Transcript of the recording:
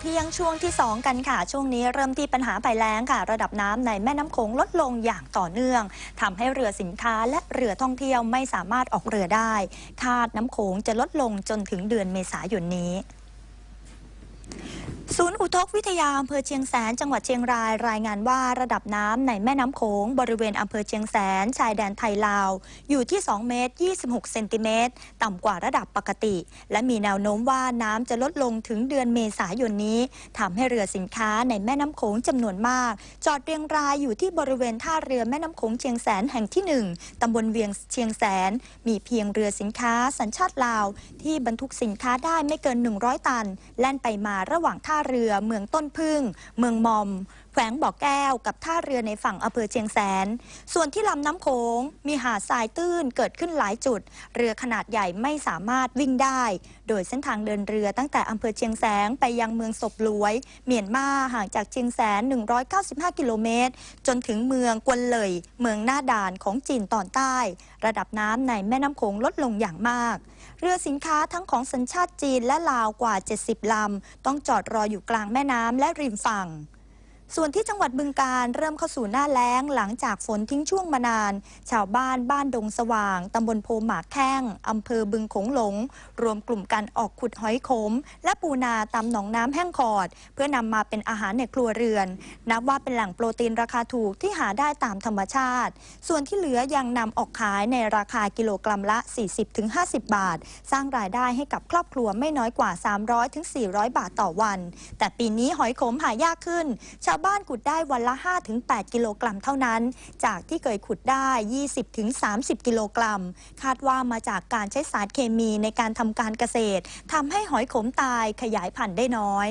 เที่ยงช่วงที่ 2 กันค่ะ ช่วงนี้เริ่มที่ปัญหาภัยแล้งค่ะ ระดับน้ำในแม่น้ำโขงลดลงอย่างต่อเนื่องทำให้เรือสินค้าและเรือท่องเที่ยวไม่สามารถออกเรือได้ คาดน้ำโขงจะลดลงจนถึงเดือนเมษายนนี้ ศูนย์อุทกวิทยาอำเภอเชียงแสน จังหวัดเชียงรายรายงานว่าระดับน้ำในแม่น้ำโขงบริเวณอำเภอเชียงแสน ชายแดนไทยลาว อยู่ที่ 2 เมตร 26 เซนติเมตร ต่ำกว่าระดับปกติ และมีแนวโน้มว่าน้ำจะลดลงถึงเดือนเมษายนนี้ทำให้เรือสินค้าในแม่น้ำโขงจำนวนมาก จอดเรียงรายอยู่ที่บริเวณท่าเรือแม่น้ำโขงเชียงแสนแห่งที่ 1 ตำบลเวียงเชียงแสน มีเพียงเรือสินค้าสัญชาติลาว ที่บรรทุกสินค้าได้ไม่เกิน 100 ตัน แล่นไปมาระหว่างท่าเรือ เมืองต้นพึ่ง เมืองมอม แขวงบ่อแก้วกับท่าเรือในฝั่งอำเภอเชียงแสน ส่วนที่ลำน้ำโขงมีหาดทรายตื้นเกิดขึ้นหลายจุด เรือขนาดใหญ่ไม่สามารถวิ่งได้ โดยเส้นทางเดินเรือตั้งแต่อำเภอเชียงแสนไปยังเมืองศพลวย เมียนมาห่างจากเชียงแสน 195 กิโลเมตร จนถึงเมืองกวนเลย เมืองหน้าด่านของจีนตอนใต้ ระดับน้ำในแม่น้ำโขงลดลงอย่างมาก เรือสินค้าทั้งของสัญชาติจีนและลาวกว่า 70 ลำ ต้องจอดรออยู่กลางแม่น้ำและริมฝั่ง ส่วนที่จังหวัดบึงการเริ่มเข้าสู่หน้าแล้งหลังจากฝนทิ้งช่วงมานาน ชาวบ้านบ้านดงสว่าง ตำบลโพหมากแข้ง อำเภอบึงโขงหลง รวมกลุ่มกันออกขุดหอยขม และปูนาตามหนองน้ำแห้งขอด เพื่อนำมาเป็นอาหารในครัวเรือน นับว่าเป็นแหล่งโปรตีนราคาถูกที่หาได้ตามธรรมชาติ ส่วนที่เหลือยังนำออกขายในราคากิโลกรัมละ 40-50 บาท สร้างรายได้ให้กับครอบครัวไม่น้อยกว่า 300-400 บาทต่อวัน แต่ปีนี้หอยขมหายากขึ้นชาวบ้านขุดได้วันละ 5-8 กิโลกรัมเท่านั้น จากที่เคยขุดได้ 20-30 กิโลกรัม คาดว่ามาจากการใช้สารเคมีในการทำการเกษตรทำให้หอยขมตายขยายพันธุ์ได้น้อย